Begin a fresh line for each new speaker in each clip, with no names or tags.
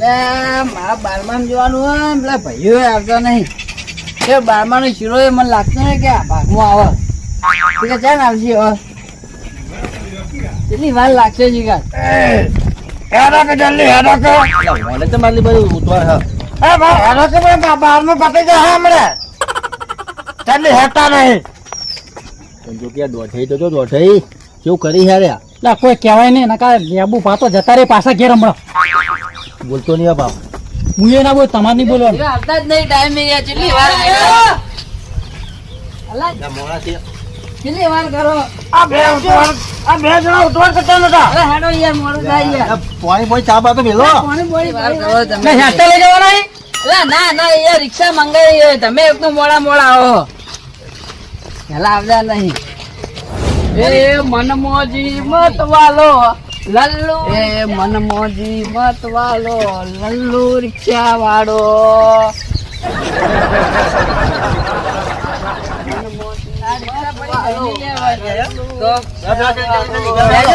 મારા બારમામાં જવાનું હોય પેલા ભાઈઓ આવતા નહીં. એ બારમાનો શીરો એ મને લાગતો નહીં કે આ ભાગમાં આવે. તો ચાલ આવશે હવે. કેટલી વાર લાગશે જીગા?
હેડો કે જલ્દી હેડો કે.
મને તો મારી બધું ઉતવાર હ.
એ ભાઈ હેડો કે ભાઈ બારમું પતી જશે હમણાં. જલ્દી હેડતા નહીં.
જો કે દોઢઈ તો જો દોઢઈ કેવું કરી હેર્યા
કોઈ કહેવાય નહીં નકા લેબુ પાતો જતા રે પાછા ઘેર હમણાં.
બોલતો નહીં આ બાપ.
હું એ ના બોલ તમારે નહીં બોલવાનું.
આવતા જ નહીં ટાઈમ યાર કેટલી વાર આવ્યા? અલા,
મોડા છે.
કેટલી વાર કરો?
આ બે આ બે જણા ઉતવાર કરતા નતા.
અરે હેડો યાર મોડું થાય યાર
પાણી પાણી ચા બાતો મેલો.
કોની બોલી વાર કરો તમે?
હેઠે લઈ જવાના અહીં?
અલા, ના ના યાર રિક્ષા મંગાવી હોય. તમે એક તો મોડા મોડા આવો. પેલા આવતા નહીં. એ મનમોજી મત વાલો. લલ્લુ એ મનમોજી મત વાલો લલ્લુ રિક્ષા વાળો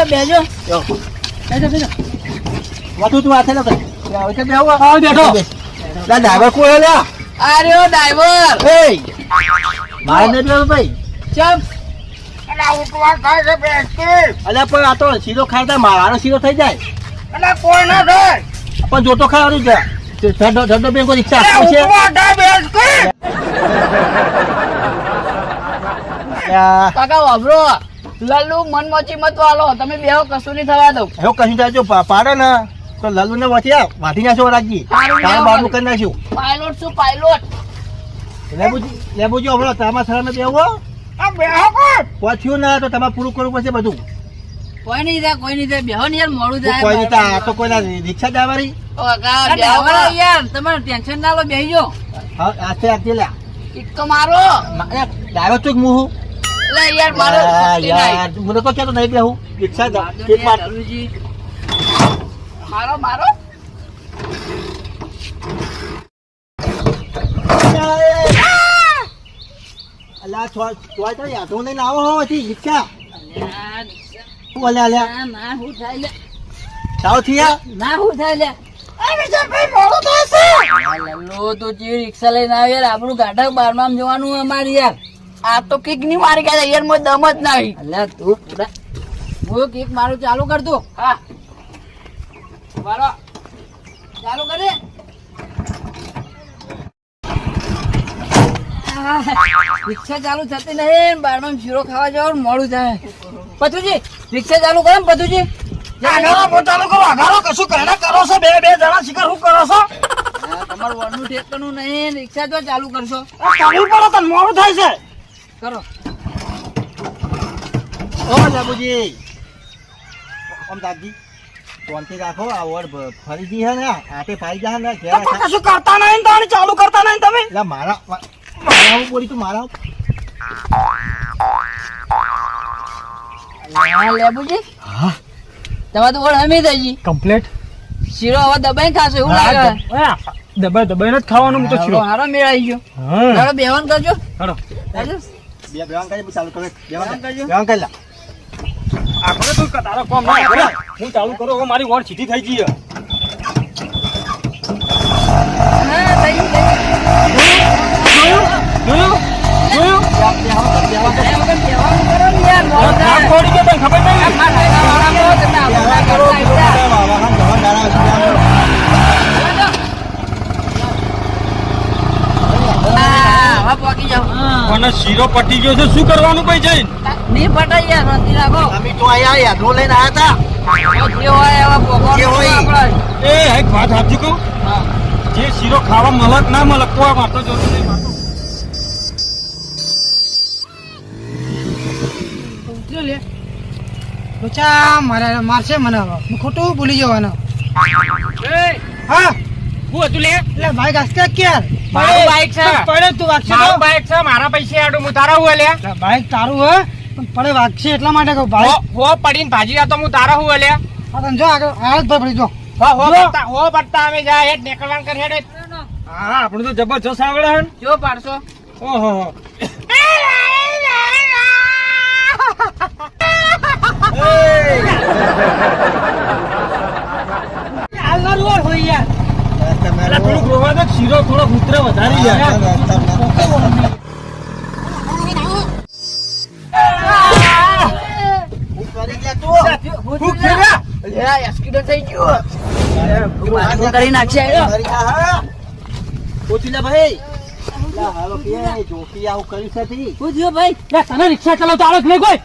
બેજો. બેજો
બેસો.
વાતું તું હાથે
બેઠો.
ડ્રાઈવર કોઈ લ્યા?
આ ડ્રાઈવર
મારે ભાઈ.
ચમ
અલા ઉતવાર થાય છે બેસતી
અલ્યા પણ આ તો સીધો ખાઈ જાય મારાનો સીધો થઈ જાય.
અલા કોઈ ના થાય.
પણ જોતો ખાવાનું છે. રિક્ષા અલ્યા,
કાકા વાપરો લલ્લુ મનમોચી મત વાલો. તમે બેહો કશું નહીં થવા દઉં
એવું કશું થાય જો પાડે ને. તો લલ્લુ ને વચ્ચે વાઢી નાખ્યો રાખજી
સારું,
તારા બાબુ કરી નાખ્યું.
પાયલોટ શું પાયલોટ
લેબુજી લેબુજી હમણાં તારા સર બેહો
આ બેહો. કોણ
પહોંચ્યું ના તો તમારે પૂરું કરવું પડશે બધું.
કોઈ નહીં થાય કોઈ નહીં થાય. બેહો ને યાર મોડું જાય
કોઈ નહીં તો કોઈ તો રિક્ષા જવાની
ને યાર તમારે ટેન્શન ના લો બેહી જો
હા આતે આતે લ્યા.
ઇક્કો મારો.
ડાયો ચોક મુહુ
લે યાર મારો.
યાર મને તો કહેતો નહીં બેહું. રિક્ષા એક
લલ્લુજી. મારો મારો?
અલ્યા છો છો તો યાર લઈને આવો હો હતી રિક્ષા
અલ્યા, રિક્ષા.
શું અલ્યા અલ્યા?
ના, ના હું થાય લે.
સાવ થયા
ના હું થાય લે.
આ વિજયભાઈ મોડું થાય છે
આ લલ્લો તો જે રિક્ષા લઈને આવે યાર આપણું ગાઢા બારમામ જવાનું અમારે યાર. આ તો કિકની મારી ગયા યાર મોય દમ જ નહીં. અલ્યા તું હું કિક મારું ચાલુ કર તું. હા. મારો. ચાલુ કરે રિક્ષા ચાલુ થતી નહીં બારમાં શીરો ખાવા જવાનું મોડું થાય. પતુજી રિક્ષા ચાલુ કરો ને પતુજી.
આગારો પોતાનો કરો આગારો કશું કરે કરો છો? બે બે જણા શિકાર શું કરો છો?
તમારું વરનું ઠેકવાનું નહીં રિક્ષા તો ચાલુ કરશો.
આ કરવું પડે મોડું થાય છે.
કરો.
ઓ લેબુજી ઓમ દાદી ફોનથી રાખો આ ઓર ફરી દી હે ને આટે ફાઈ જા ને
કશું કરતા નહીં તાણી ચાલુ કરતા નહીં તમે?
એટલે મારા હું બોલી તું મારા
હા. તમારે તો ઓળ હમી થઈ ગઈ. શીરો હવે દબાઈ ખાશો એવું લાગે
દબાઈ દબાઈને જ ખાવાનું તો
હારો મેળાઈ ગયો. હારો કરજો.
બે બેવાન કરી ચાલુ કરે બેવાન
બેવાન કરજો.
બેવાન કરી લા.
આપણે તો તારો કોમ ના હું ચાલુ કરો મારી વોટ સીધી થઈ ગઈ
જાઓ.
મને શીરો પટી ગયો છે શું કરવાનું કઈ જઈ
નહીં પટાઈ યાર, નથી રાખો.
અમે તો આયા યાદો લઈને આયા હતા
જે હોય.
એ એક વાત સાચી કહું જે શીરો ખાવા મલક ના મલક કોઈ વાતો જરૂર નહીં વાતો.
લે.
લોચા મારે મારશે મને હવે. હું ખોટું ભૂલી જવાનો. હા?
હતું લે?
એટલે ભાઈ ગાસ્તે ક્યાં
મારું બાઈક છે.
પડે તું વાગશે
મારું બાઈક છે મારા પૈસે આડું હું તારા હું અલ્યા
બાઈક તારું હે પણ પડે વાગશે એટલા માટે કહું ભાઈ
હો હો પડીને ભાજી જતો હું તારા હું લે.
આ તને જો આગળ આગળ ભાઈ પડી જો.
હો હો પડતા હો પડતા અમે જા હેડ નીકળવાનું કર હેડ. હા આપણું તો જબરજસ્ત આવડે હે.
જો પાડશો.
ઓહો હો.
હાલના રોડ હોય યાર
એટલે થોડુંક રોવા દે શીરો થોડો ઉતરે વધારી જાય
કરી નાખશે થયું ભાઈ
લે, તને રિક્ષા ચલાવતા આવડે નહીં કોઈ?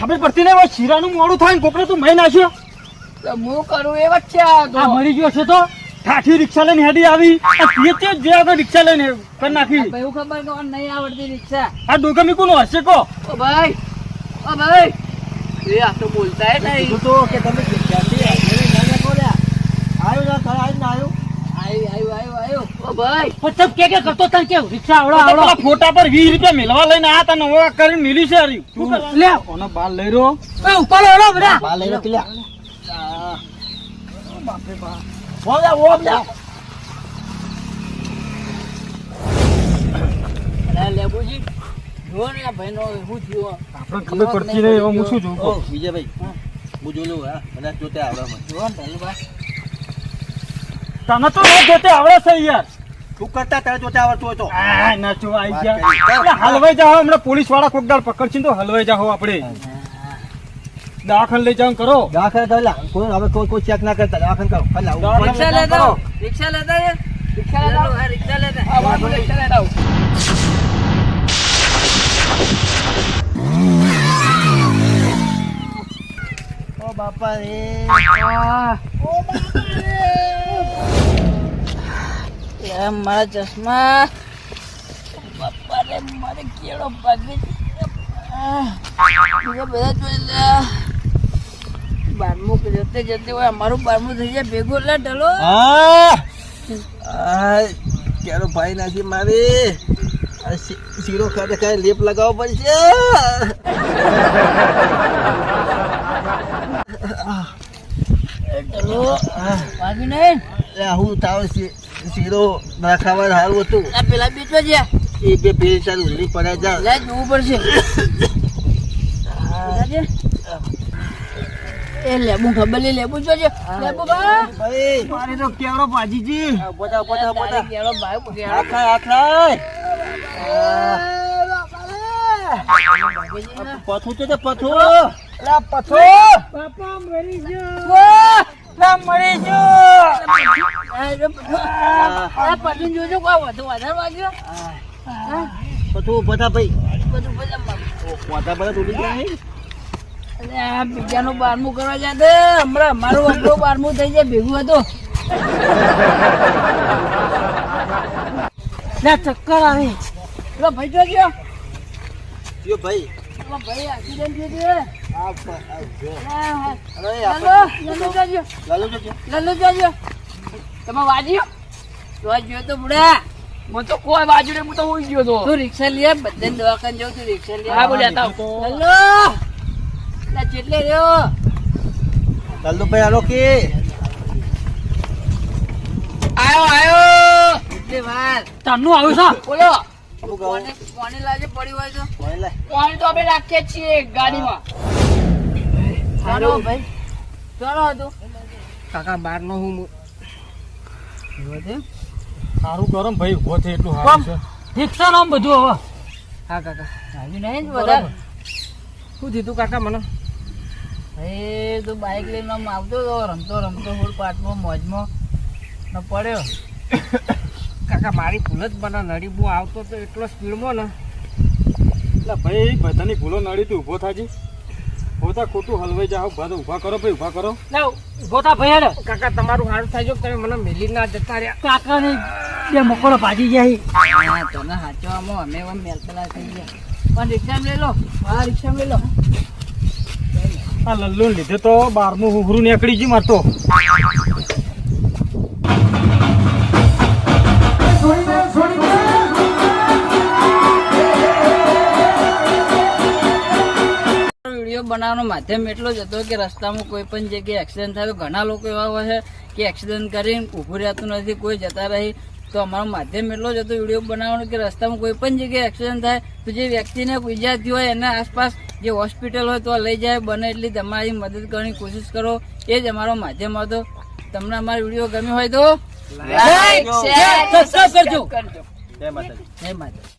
ખબર પડતી ને શીરાનું મોડું થાય ને કોકને તું મહી નાખ્યો.
હું કરું એ વચ્ચે આ
મરી ગયો છે તો? ઠાઠી રિક્ષા લઈને હેડી આવી. તે તે જે આગળ રિક્ષા લઈને કરી નાખી.
ભાઈ ખબર કે નહીં આવડતી રિક્ષા.
આ ડોગમી કોનું હશે કો?
ઓ ભાઈ ઓ ભાઈ. એ આ તો બોલતા નહીં.
તબ કે તમે રિક્ષા
પેલા ફોટા પર વીસ રૂપિયા મેળવા લઈને આ તને હવે કરીને છે હરી. તું
લે
કોનો બાલ લઈ રહ્યો.
લેબુજી જુઓ ને આ ભાઈનો શું થયું.
આપણે ખબર પડતી નહીં હવે હું શું જોઉં
વિજયભાઈ હું. જોલું હા મને જોતે આવડે મને
જુઓ ને ઢાલુભાઈ.
તને તો રોજ જોતે આવડે છે યાર.
તું કરતા તારે જોતે આવડતું હોય તો.
આ જો આઈ ગયા. એટલે હલવાઈ જાઓ હમણાં પોલીસવાળા કોક દાડ પકડશે તો હલવાઈ જાઓ આપણે. દાખલ લઈ જાવ કરો.
દાખલ કરેલા કોઈ હવે કોઈ કોઈ ચેક ના કરતા. દાખલ કરો. ભલે
રિક્ષા લેતા આવો. રિક્ષા લેતા આવો. રિક્ષા લેતા આવો. રિક્ષા રિક્ષા લેતા આવો.
ઓ બાપા રે.
એ મારા ચશ્મા. બાપા રે મારે કેળો ભાગી આહ. બીજા બધા જોઈ લે. બારમું જતે જતે હોય અમારું બારમું થઈ જાય ભેગું એટલે ઢલો.
કેળો ભાઈ નાખી મારે. શીરો ખાતે કાંઈ લેપ લગાવવો પડશે?
ઢલો. ભાગી નહીં.
હું તાવ શી- શીરો ના સારું હતું.
આ પેલા બીજો છે.
એ બે બે ચાર ઉલ્લી પડે જા
લે જોવું પડશે. એ લેબુ ખબર લે લેબુ જોજે લેબુ
ભાઈ.
મારે તો કેવડો ભાજીજી.
પોતા પોતા પોતા
કેવડો કેળો ભાઈ આખા
આખા પથુ પથું છે તો પથું. લા પથું.
બાપા મરી ગયો! મરી ગયો.
જો બધું- બધું જોજો કોઈ વધુ વધારે વાગ્યો હા?
પથું પોતા ભાઈ
બધું બધા
બધા તૂટી ગયા?
અલે બીજાનું બારમું કરવા જાતે હમણાં અમારું આપણું બારમું થઈ જાય ભેગું હતું
ના ચક્કર આવે
પેલો ભાઈ
યો ભાઈ
ભાઈ
આ જો.
હા, હા.
અરે
લાલો,
આપણે
લાલો જોજો
લાલુ જોજો.
તમે વાજ્યો? તો તો બુડા.
મને તો કોઈ બાજુ ને હું તો ઉઈ ગયો તો.
તું રિક્ષા લે બધા દવાખાને જાઉં તું રિક્ષા લે
હા, બોલ્યા તા.
હેલો. ના ચેટલે રહ્યો?
લાલુ ભાઈ હાલો કે.
આયો આયો. એટલે વાર
તન્નું આવ્યું છે?
બોલો. કોને કોને લાગે પડી હોય તો?
પાણી તો આપણે રાખીએ છીએ ગાડીમાં.
ચાલો ભાઈ. ચાલો હતું
કાકા બાર નો હું
સારું કરો ભાઈ ઊભો છે એટલું સારું છે.
રિક્ષા આમ બધું હવે?
હા કાકા. આવી નહીં વધારે?
શું થયું કાકા મને?
એ તો બાઇક લઈને આમ આવતો હતો રમતો રમતો હોળ પાટમાં મોજમાં ને પડ્યો.
કાકા મારી ભૂલ જ બના નડી. બહુ આવતો તો એટલો સ્પીડમાં ને.
એટલે ભાઈ બધાની ભૂલો નડી તું ઊભો થાજી. પોતા ખોટું હલવાઈ જાઓ ભાઈ ઊભા કરો ભાઈ ઊભા કરો.
ના ઊભો થા ભાઈ હેડો કાકા તમારું હારું થાય જો તમે મને મેલી ના જતા રહ્યા? કાકા ને બે મકોડો ભાજી જાય
હા. તને હાચવામાં અમે એમ મેલતલા થઈ ગયા. પણ રિક્ષા લઈ લો. હા રિક્ષા લઈ લો.
આ લલ્લુ લીધે તો બારમું હુહરું નીકળી ગયું મારતો
બનાવવાનો માધ્યમ એટલો જ હતો કે રસ્તામાં કોઈ પણ જગ્યાએ એક્સિડન્ટ થાય તો ઘણા લોકો એવા હોય છે કે એક્સિડન્ટ કરીને ઊભું રહેતું નથી કોઈ જતા રહી. તો અમારો માધ્યમ એટલો જ હતો વીડિયો બનાવવાનો કે રસ્તામાં કોઈ પણ જગ્યાએ એક્સિડન્ટ થાય તો જે વ્યક્તિને વિદ્યાર્થી હોય એના આસપાસ જે હોસ્પિટલ હોય તો લઈ જાય બને એટલી તમારી મદદ કરવાની કોશિશ કરો. એ જ અમારો માધ્યમ હતો. તમને અમારો વીડિયો ગમ્યો હોય તો લાઈક શેર સબસ્ક્રાઇબ કરજો.
જય માતાજી.
જય માતા